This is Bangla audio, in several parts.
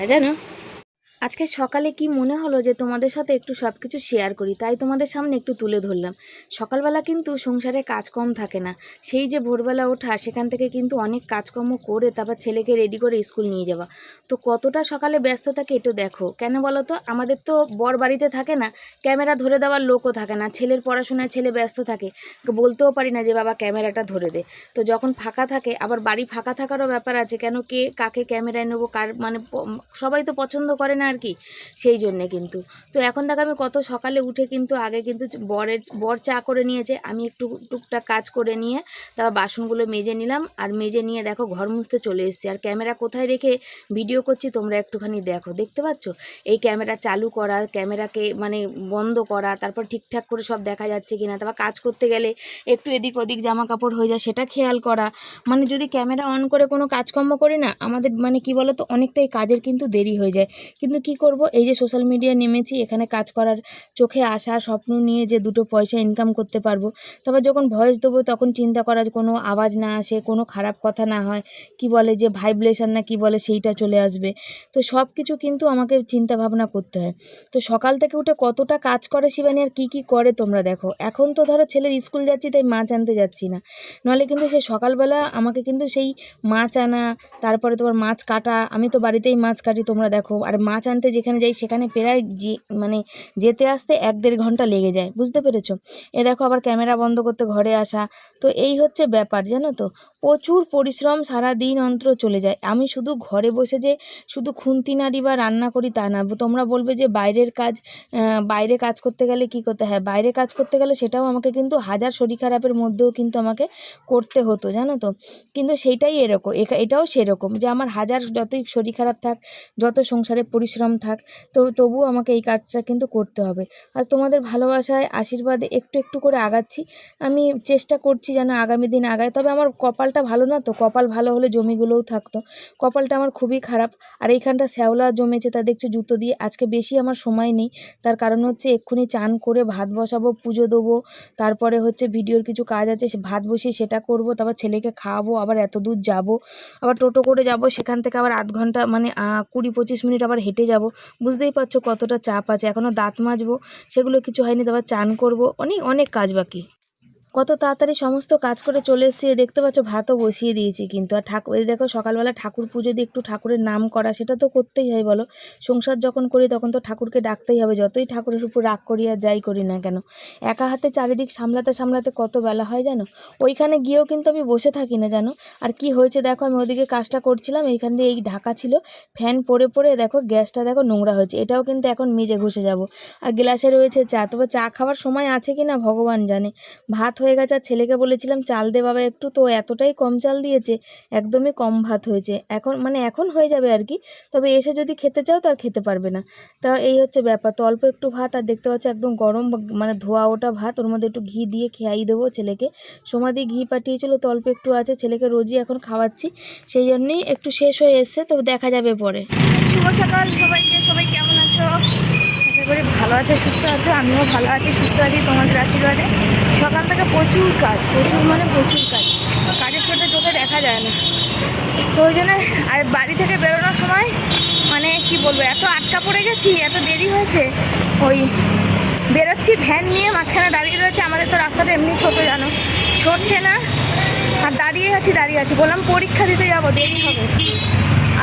তাই জানো আজকে সকালে কি মনে হলো যে তোমাদের সাথে একটু সব কিছু শেয়ার করি? তাই তোমাদের সামনে একটু তুলে ধরলাম। সকালবেলা কিন্তু সংসারে কাজ কম থাকে না। সেই যে ভোরবেলা ওঠা, সেখান থেকে কিন্তু অনেক কাজকর্ম করে তারপর ছেলেকে রেডি করে স্কুল নিয়ে যাওয়া। তো কতটা সকালে ব্যস্ত থাকে একটু দেখো। কেন বলো তো? আমাদের তো বর বাড়িতে থাকে না, ক্যামেরা ধরে দেওয়ার লোকও থাকে না। ছেলের পড়াশোনায় ছেলে ব্যস্ত থাকে। বলতেও পারি না যে, বাবা, ক্যামেরাটা ধরে দে। তো যখন ফাঁকা থাকে, আবার বাড়ি ফাঁকা থাকারও ব্যাপার আছে। কেন কে কাকে ক্যামেরায় নেব? কার মানে সবাই তো পছন্দ করে না আর কি সেই জন্যে কিন্তু। তো এখন দেখো আমি কত সকালে উঠে কিন্তু আগে কিন্তু বরের, বর চা করে নিয়েছে, আমি একটু টুকটাক কাজ করে নিয়ে তারপর বাসনগুলো মেজে নিলাম, আর মেজে নিয়ে দেখো ঘর মুছতে চলে এসেছি। আর ক্যামেরা কোথায় রেখে ভিডিও করছি তোমরা একটুখানি দেখো, দেখতে পাচ্ছ? এই ক্যামেরা চালু করা, ক্যামেরাকে মানে বন্ধ করা, তারপর ঠিকঠাক করে সব দেখা যাচ্ছে কিনা, তারপর কাজ করতে গেলে একটু এদিক ওদিক জামা কাপড় হয়ে যায়, সেটা খেয়াল করা। মানে যদি ক্যামেরা অন করে কোনো কাজকর্ম করি না, আমাদের মানে কি বলো তো অনেকটাই কাজের কিন্তু দেরি হয়ে যায়। কিন্তু কি করব? এই যে সোশ্যাল মিডিয়া নেমেছি, এখানে কাজ করার চোখে আসা, স্বপ্ন নিয়ে যে দুটো পয়সা ইনকাম করতে পারব। তারপর যখন ভয়েস দেবো, তখন চিন্তা করার কোনো আওয়াজ না আসে, কোনো খারাপ কথা না হয়। কি বলে যে ভাইব্রেশন না কি বলে সেইটা চলে আসবে। তো সব কিছু কিন্তু আমাকে চিন্তা ভাবনা করতে হয়। তো সকাল থেকে উঠে কতটা কাজ করে শিবানী আর কী কী করে তোমরা দেখো? এখন তো ধরো ছেলের স্কুল যাচ্ছি, তাই মাছ আনতে যাচ্ছি না। নাহলে কিন্তু সে সকালবেলা আমাকে কিন্তু সেই মাছ আনা, তারপরে তোমার মাছ কাটা, আমি তো বাড়িতেই মাছ কাটি তোমরা দেখো। আর মাছ আনতে যেখানে যাই, সেখানে প্রায় যে মানে যেতে আসতে এক দেড় ঘণ্টা লেগে যায়। বুঝতে পেরেছ? এ দেখো আবার ক্যামেরা বন্ধ করতে ঘরে আসা। তো এই হচ্ছে ব্যাপার, জানো তো? প্রচুর পরিশ্রম সারা দিন অন্তর চলে যায়। আমি শুধু ঘরে বসে যে শুধু খুন্তি নাড়ি বা রান্না করি তা না, তোমরা বলবে যে বাইরের কাজ বাইরে কাজ করতে গেলে কি করতে, হয়, বাইরে কাজ করতে গেলে সেটাও আমাকে কিন্তু হাজার শরীর খারাপের মধ্যেও কিন্তু আমাকে করতে হতো, জানো তো? কিন্তু সেইটাই এরকম এটাও সেরকম যে আমার হাজার যতই শরীর খারাপ থাক, যত সংসারে পরিশ্রম থাক, তো, তবুও আমাকে এই কাজটা কিন্তু করতে হবে। আর তোমাদের ভালোবাসায় আশীর্বাদে একটু একটু করে আগাচ্ছি, আমি চেষ্টা করছি যেন আগামী দিন আগায় তবে আমার কপালটা ভালো না তো কপাল ভালো হলে জমিগুলোও থাকতো। কপালটা আমার খুবই খারাপ। আর এইখানটা শ্যাওলা জমেছে, তা দেখছি জুতো দিয়ে। আজকে বেশি আমার সময় নেই। তার কারণ হচ্ছে এক্ষুনি চান করে ভাত বসাবো, পুজো দেবো। তারপরে হচ্ছে ভিডিওর কিছু কাজ আছে ভাত বসিয়ে সেটা করব, তারপর ছেলেকে খাওয়াবো, আবার এত দূর যাব। আবার টোটো করে যাব, সেখান থেকে আবার আধ ঘণ্টা মানে কুড়ি পঁচিশ মিনিট আবার হেঁটে যাব। বুঝতেই পারছ কতটা চাপ আছে। এখনও দাঁত মাজবো, সেগুলো কিছু হয়নি, তারপর চান করব। অনেক অনেক কাজ বাকি। কত তাড়াতাড়ি সমস্ত কাজ করে চলে এসেছি দেখতে পাচ্ছ ভাতও বসিয়ে দিয়েছি কিন্তু। আর ঠাকুর দেখো সকালবেলা ঠাকুর পুজো দিয়ে একটু ঠাকুরের নাম করা, সেটা তো করতেই হয় বলো। সংসার যখন করি তখন তো ঠাকুরকে ডাকতেই হবে, যতই ঠাকুরের উপর রাগ করি আর যাই করি না কেন। একা হাতে চারিদিক সামলাতে সামলাতে কত বেলা হয় জানো? ওইখানে গিয়েও কিন্তু আমি বসে থাকি না জানো? আর কি হয়েছে দেখো, আমি ওদিকে কাজটা করছিলাম, এইখান দিয়ে এই ঢাকা ছিল, ফ্যান পরে পরে দেখো গ্যাসটা দেখো নোংরা হয়েছে, এটাও কিন্তু এখন মেজে ঘষে যাব। আর গ্লাসে রয়েছে চা, তবে চা খাওয়ার সময় আছে কি না ভগবান জানে। ভাত হয়ে গেছে। আর ছেলেকে বলেছিলাম, চাল দে বাবা একটু। তো এতটাই কম চাল দিয়েছে, একদমই কম ভাত হয়েছে। এখন মানে এখন হয়ে যাবে আর কি। তবে এসে যদি খেতে চাও তো আর খেতে পারবে না। তা এই হচ্ছে ব্যাপার। তো অল্প একটু ভাত, আর দেখতে পাচ্ছ একদম গরম মানে ধোয়া ওটা ভাত। ওর মধ্যে একটু ঘি দিয়ে খেয়াই দেবো ছেলেকে। সমাধি ঘি পাঠিয়েছিল, তো অল্প একটু আছে। ছেলেকে রোজই এখন খাওয়াচ্ছি। সেই জন্যই একটু শেষ হয়ে এসছে, তো দেখা যাবে পরে। শুভ সকাল সবাইকে। সবাই কেমন আছো? আশা করি ভালো আছো, সুস্থ আছো। আমিও ভালো আছি, সুস্থ আছি তোমাদের আশীর্বাদে। সকাল থেকে প্রচুর কাজ প্রচুর মানে প্রচুর কাজ। কাজের চোটে চোখে দেখা যায় না। তো ওই জন্য আর বাড়ি থেকে বেরোনোর সময় মানে কি বলব এত আটকা পড়ে গেছি এত দেরি হয়েছে। ওই বেরোচ্ছি ভ্যান নিয়ে মাঝখানে দাঁড়িয়ে রয়েছে। আমাদের তো রাস্তাটা এমনি ছোট জানো সরছে না। আর দাঁড়িয়ে আছি দাঁড়িয়ে আছি। বললাম পরীক্ষা দিতে যাব দেরি হবে।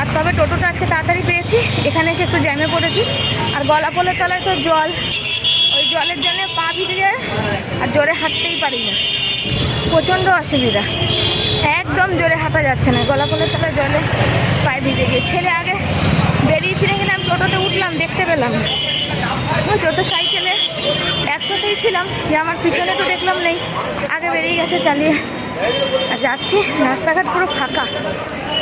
আর তবে টোটোটা আজকে তাড়াতাড়ি পেয়েছি। এখানে এসে একটু জ্যামে পড়েছি। আর গলা পোলের তলায় তো জল। জলের জন্য পা ভিজে যায় আর জোরে হাঁটতেই পারি না। প্রচণ্ড অসুবিধা। একদম জোরে হাঁটা যাচ্ছে না। গলা পোলের তলায় জলে পায়ে ভিজে গিয়ে। ছেলে আগে বেরিয়েছিলেন কিনা আমি টোটোতে উঠলাম, দেখতে পেলাম ছোটো সাইকেলে একসাথেই ছিলাম। যে আমার পিছনে তো দেখলাম নেই। আগে বেরিয়ে গেছে চালিয়ে। আর যাচ্ছি, রাস্তাঘাট পুরো ফাঁকা।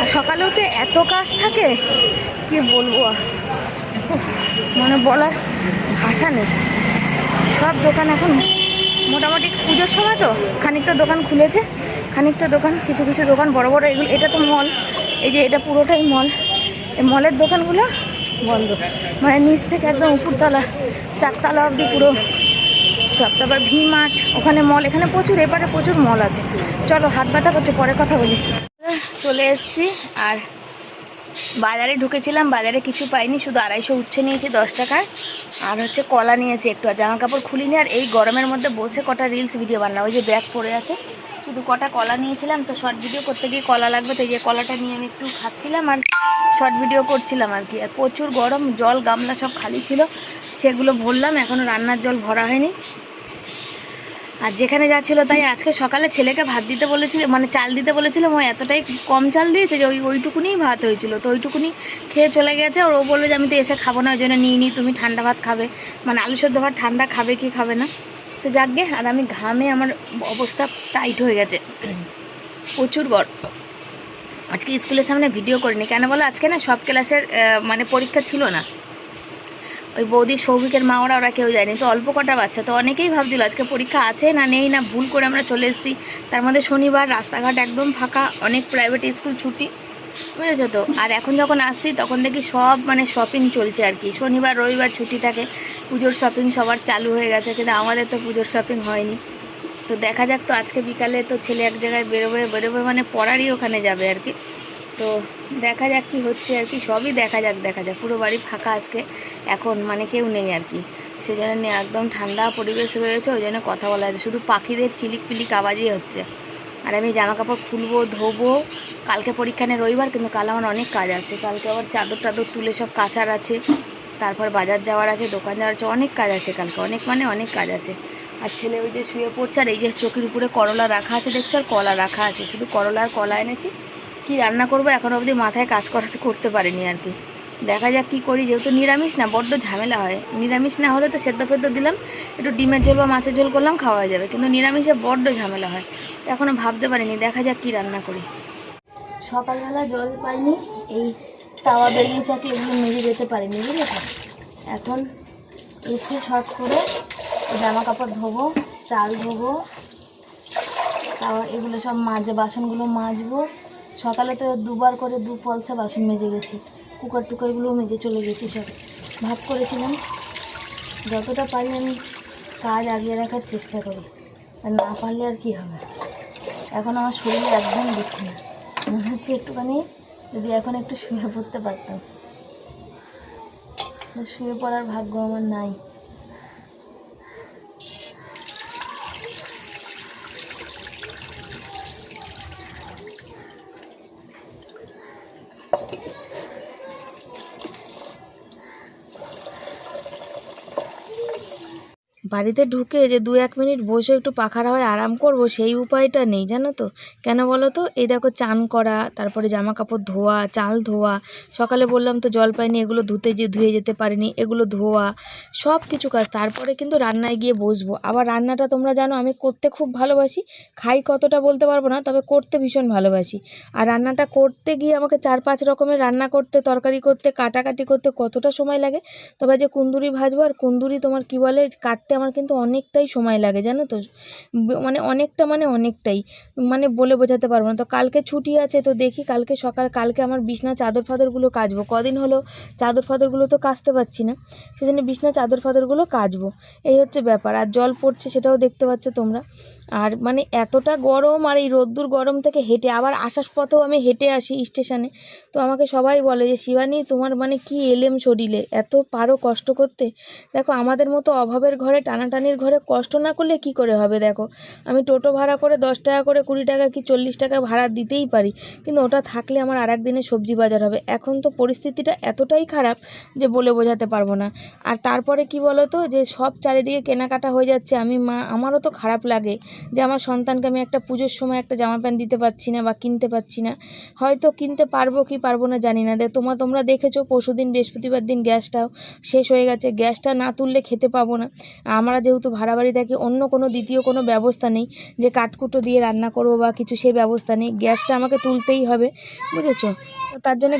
আর সকালে উঠে এত কাজ থাকে, কি বলব মানে বলার ভাষা নেই। সব দোকান এখন। মোটামুটি পুজোর সময় তো খানিকটা দোকান খুলেছে, খানিকটা দোকান, কিছু কিছু দোকান, বড় বড় এগুলো এটা তো মল এই যে এটা পুরোটাই মল এই মলের দোকানগুলো বন্ধ। মানে নিচ থেকে একদম উপরতলা, চারতলা অবধি পুরো। সব তারপর ভি মাঠ, ওখানে মল এখানে প্রচুর, এপারে প্রচুর মল আছে। চলো, হাত ব্যথা করছে, পরে কথা বলি। চলে এসছি, আর বাজারে ঢুকেছিলাম, বাজারে কিছু পাইনি, শুধু আড়াইশো উচ্ছে নিয়েছি, দশ টাকার। আর হচ্ছে কলা নিয়েছি একটু, আর জামা কাপড় খুলিনি, আর এই গরমের মধ্যে বসে কটা রিলস ভিডিও বানানো ওই যে ব্যাগ পড়ে আছে। শুধু কটা কলা নিয়েছিলাম, তো শর্ট ভিডিও করতে গিয়ে কলা লাগবে, তো যে কলাটা নিয়ে আমি একটু খাচ্ছিলাম, আর শর্ট ভিডিও করছিলাম আর কি। আর প্রচুর গরম, জল, গামলা সব খালি ছিল, সেগুলো ভরলাম এখনও রান্নার জল ভরা হয়নি। আর যেখানে যাচ্ছিল তাই আজকে সকালে ছেলেকে ভাত দিতে বলেছিল মানে চাল দিতে বলেছিলাম ও এতটাই কম চাল দিয়েছে যে ওই ওইটুকুনিই ভাত হয়েছিল। তো ওইটুকুনি খেয়ে চলে গেছে, আর ও বলল যে আমি তো এসে খাব না, ওই জন্য নিয়ে নিই তুমি ঠান্ডা ভাত খাবে। মানে আলু সেদ্ধ ভাত ঠান্ডা খাবে কি খাবে না। তো যাকগে, আর আমি ঘামে আমার অবস্থা টাইট হয়ে গেছে। প্রচুর গরম আজকে স্কুলের সামনে ভিডিও করিনি। কেন বলো? আজকে না সব ক্লাসের মানে পরীক্ষা ছিল না। ওই বৌদি সৌভিকের মা, ওরা ওরা কেউ যায়নি। তো অল্প কটা বাচ্চা। তো অনেকেই ভাবছিল, আজকে পরীক্ষা আছে না নেই, না ভুল করে আমরা চলে এসেছি। তার মধ্যে শনিবার, রাস্তাঘাট একদম ফাঁকা, অনেক প্রাইভেট স্কুল ছুটি। বুঝেছ তো? আর এখন যখন আসছি, তখন দেখি সব মানে শপিং চলছে আর কি। শনিবার, রবিবার ছুটি থাকে, পুজোর শপিং সবার চালু হয়ে গেছে, কিন্তু আমাদের তো পুজোর শপিং হয়নি। তো দেখা যাক তো আজকে বিকালে তো ছেলে এক জায়গায় বেরোবে বেরোবে মানে পড়ারই ওখানে যাবে আর কি। তো দেখা যাক কি হচ্ছে আর কি, সবই দেখা যাক দেখা যাক। পুরো বাড়ি ফাঁকা আজকে, এখন মানে কেউ নেই আর কি। সেই জন্য নিয়ে একদম ঠান্ডা পরিবেশ রয়েছে, ওই জন্য কথা বলা যাচ্ছে। শুধু পাখিদের চিলিক পিলিক আওয়াজই হচ্ছে। আর আমি জামা কাপড় খুলবো, ধোবো, কালকে পরীক্ষা নেই রবিবার, কিন্তু কাল আমার অনেক কাজ আছে। কালকে আবার চাদর টাদর তুলে সব কাচার আছে, তারপর বাজার যাওয়ার আছে, দোকান যাওয়ার আছে, অনেক কাজ আছে কালকে, অনেক মানে অনেক কাজ আছে। আর ছেলে ওই যে শুয়ে পড়ছে, আর এই যে চোখের উপরে করলা রাখা আছে, দেখছ? আর কলা রাখা আছে, শুধু করলা আর কলা এনেছি। কি রান্না করব? এখন অবধি মাথায় কাজ করতে করতে পারিনি আর কি। দেখা যাক কী করি, যেহেতু নিরামিষ না, বড্ড ঝামেলা হয়। নিরামিষ না হলে তো সেদ্ধ ফেদ্ধ দিলাম, একটু ডিমের ঝোল বা মাছের ঝোল করলাম, খাওয়া যাবে। কিন্তু নিরামিষে বড্ড ঝামেলা হয় এখনও ভাবতে পারিনি। দেখা যাক কী রান্না করি। সকালবেলা জল পাইনি, এই তাওয়া বেরিয়ে চাকি এগুলো মেজে যেতে পারিনি, বুঝেছ? এখন এসে শর্ট করে জামা কাপড় ধোবো, চাল ধোবো তাওয়া এগুলো সব মাজে বাসনগুলো মাজবো সকালে তো দুবার করে দু পলসা বাসন মেজে গেছি। কুকার টুকারগুলোও মেজে চলে গেছি সব। ভাত করেছিলাম। যতটা পারি আমি কাজ আগিয়ে রাখার চেষ্টা করি। আর না পারলে আর কি হবে? এখন আমার শরীরে একদম দিচ্ছে না। মনে হচ্ছে একটুখানি যদি এখন একটু শুয়ে পড়তে পারতাম। শুয়ে পড়ার ভাগ্য আমার নাই। বাড়িতে ঢুকে যে দু এক মিনিট বসে একটু পাখার হাওয়ায় আরাম করব, সেই উপায়টা নেই, জানো তো। কেন বলো তো? এই দেখো চান করা, তারপরে জামা কাপড় ধোয়া, চাল ধোয়া, সকালে বললাম তো জল পাইনি, এগুলো ধুতে যে ধুয়ে যেতে পারিনি, এগুলো ধোয়া সব কিছু কাজ। তারপরে কিন্তু রান্নায় গিয়ে বসবো। আবার রান্নাটা তোমরা জানো, আমি করতে খুব ভালোবাসি। খাই কতটা বলতে পারব না, তবে করতে ভীষণ ভালোবাসি। আর রান্নাটা করতে গিয়ে আমাকে চার পাঁচ রকমের রান্না করতে, তরকারি করতে, কাটাকাটি করতে কতটা সময় লাগে? তবে যে কুন্দুরি ভাজবো, আর কুন্দুরি তোমার কি বলে, কাটতে আমার কিন্তু অনেকটাই সময় লাগে, জানো তো? মানে অনেকটা মানে অনেকটাই। মানে বলে বোঝাতে পারব না। তো কালকে ছুটি আছে, তো দেখি কালকে সকাল, কালকে আমার বিছনা চাদর ফাদরগুলো কাচবো। কদিন হলো চাদর ফাদরগুলো তো কাচতে পারছি না, সেজন্য বিছনা চাদর ফাদরগুলো কাচবো। এই হচ্ছে ব্যাপার। আর জল পড়ছে সেটাও দেখতে পাচ্ছ তোমরা। আর মানে এতটা গরম আর এই রোদ্দুর গরম থেকে হেঁটে, আবার আসার পথেও আমি হেঁটে আসি স্টেশনে। তো আমাকে সবাই বলে যে, শিবানী, তোমার মানে কি এলেম শরীরে? এত পারো কষ্ট করতে? দেখো, আমাদের মতো অভাবের ঘরে, টানাটানির ঘরে কষ্ট না করলে কি করে হবে দেখো? আমি টোটো ভাড়া করে দশ টাকা করে কুড়ি টাকা কি চল্লিশ টাকা ভাড়া দিতেই পারি? কিন্তু ওটা থাকলে আমার আর দিনে সবজি বাজার হবে। এখন তো পরিস্থিতিটা এতটাই খারাপ যে বলে বোঝাতে পারব না। আর তারপরে কি বলো তো যে সব চারিদিকে কেনাকাটা হয়ে যাচ্ছে। আমি মা, আমারও তো খারাপ লাগে। যে আমার সন্তানকে আমি একটা পুজোর সময় একটা জামা প্যান্ট দিতে পারছি না বা কিনতে পারছি না। হয়তো কিনতে পারব কি পারব না জানি না। তোমার তোমরা দেখেছ পরশুদিন বৃহস্পতিবার দিন গ্যাসটাও শেষ হয়ে গেছে। গ্যাসটা না তুললে খেতে পাবো না। আমরা যেহেতু ভাড়া বাড়ি থাকি, অন্য কোনো দ্বিতীয় কোনো ব্যবস্থা নেই যে কাঠকুটো দিয়ে রান্না করব বা কিছু সেই ব্যবস্থা নেই। গ্যাসটা আমাকে তুলতেই হবে, বুঝেছ? তার জন্য